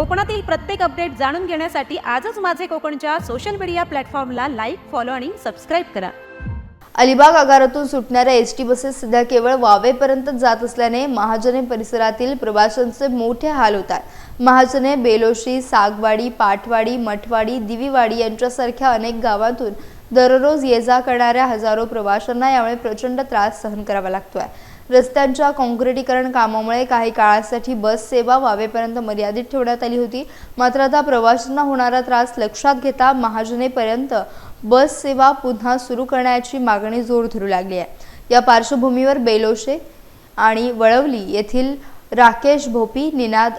कोकणातील प्रत्येक अपडेट जाणून घेण्यासाठी आजच माझे कोकणच्या सोशल मीडिया प्लॅटफॉर्मला लाईक फॉलो आणि सबस्क्राईब करा. अलिबाग आगारातून सुटणाऱ्या एस टी बसेस सध्या केवळ वावेपर्यंत जात असल्याने महाजने परिसरातील प्रवाशांचे मोठे हाल होत आहेत. महाजने बेलोशी सागवाडी पाटवाडी मठवाडी दिवीवाडी यांच्यासारख्या अनेक गावातून दररोज ये जा करणाऱ्या हजारो प्रवाशांना यामुळे प्रचंड त्रास सहन करावा लागतो आहे रस्त्यांच्या काँक्रिटीकरण कामामुळे काही काळासाठी बस सेवा वावेपर्यंत मर्यादित ठेवण्यात आली होती. मात्र आता प्रवाशांना होणारा त्रास लक्षात घेता महाजनेपर्यंत बस सेवा पुन्हा सुरू करण्याची मागणी जोर धरू लागली आहे. या पार्श्वभूमीवर बेलोशे आणि वळवली येथील राकेश भोपी निनाद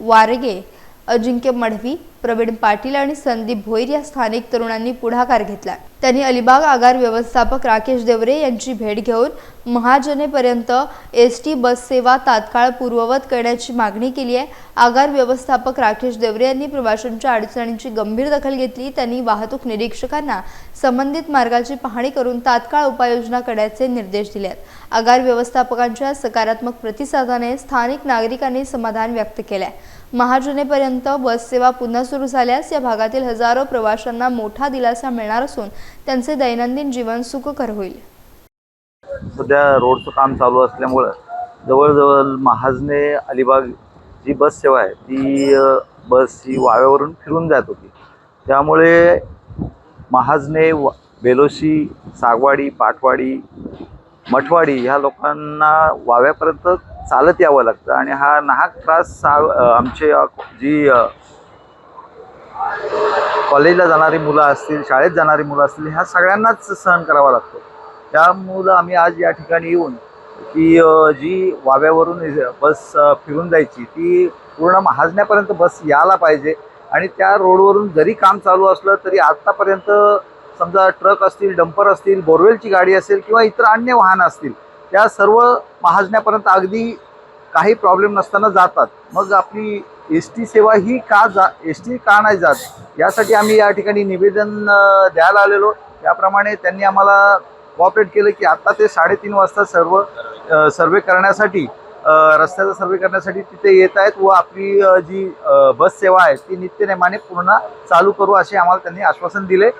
वारगे अजिंक्य मढवी प्रवीण पाटील आणि संदीप भोईर या स्थानिक तरुणांनी पुढाकार घेतला. त्यांनी अलिबाग आगार व्यवस्थापक राकेश देवरे यांची भेट घेऊन महाजनेपर्यंत एस टी बस सेवा तात्काळ पूर्ववत करण्याची मागणी केली आहे. आगार व्यवस्थापक राकेश देवरे यांनी प्रवाशांच्या अडचणींची गंभीर दखल घेतली. त्यांनी वाहतूक निरीक्षकांना संबंधित मार्गाची पाहणी करून तात्काळ उपाययोजना करण्याचे निर्देश दिले आहेत. आगार व्यवस्थापकांच्या सकारात्मक प्रतिसादाने स्थानिक नागरिकांनी समाधान व्यक्त केले आहे. महाजनेपर्यंत बससेवा पुन्हा सुरू झाल्यास या भागातील हजारो प्रवाशांना मोठा दिलासा मिळणार असून त्यांचे दैनंदिन जीवन सुखकर होईल. सध्या रोडचं काम चालू असल्यामुळं जवळजवळ महाजने अलिबाग जी बस सेवा आहे ती बस ही वाव्यावरून फिरून जात होती. त्यामुळे महाजने व बेलोशी सागवाडी पाटवाडी मठवाडी ह्या लोकांना वाव्यापर्यंत चालत यावं लागतं आणि हा नाहक त्रास सा आमचे जी कॉलेजला जाणारी मुलं असतील शाळेत जाणारी मुलं असतील ह्या सगळ्यांनाच सहन करावा लागतो. त्यामुळं आम्ही आज या ठिकाणी येऊन की जी वाव्यावरून बस फिरून जायची ती पूर्ण महाजण्यापर्यंत बस यायला पाहिजे आणि त्या रोडवरून जरी काम चालू असलं तरी आत्तापर्यंत समजा ट्रक असतील डंपर असतील बोरवेलची गाडी असेल किंवा इतर अन्य वाहनं असतील त्या सर्व महाजण्यापर्यंत अगदी काही प्रॉब्लेम नसताना जातात. मग आपली एस टी सेवा ही का जा एस टी का नाही जात? यासाठी आम्ही या ठिकाणी निवेदन द्यायला आलेलो. त्याप्रमाणे त्यांनी आम्हाला कॉपरेट केलं की आत्ता ते साडेतीन वाजता सर्व सर्वे करण्यासाठी रस्त्याचा सर्वे करण्यासाठी तिथे येत आहेत व आपली जी बस सेवा आहे ती नित्यनेमाने पूर्ण चालू करू असे आम्हाला त्यांनी आश्वासन दिले.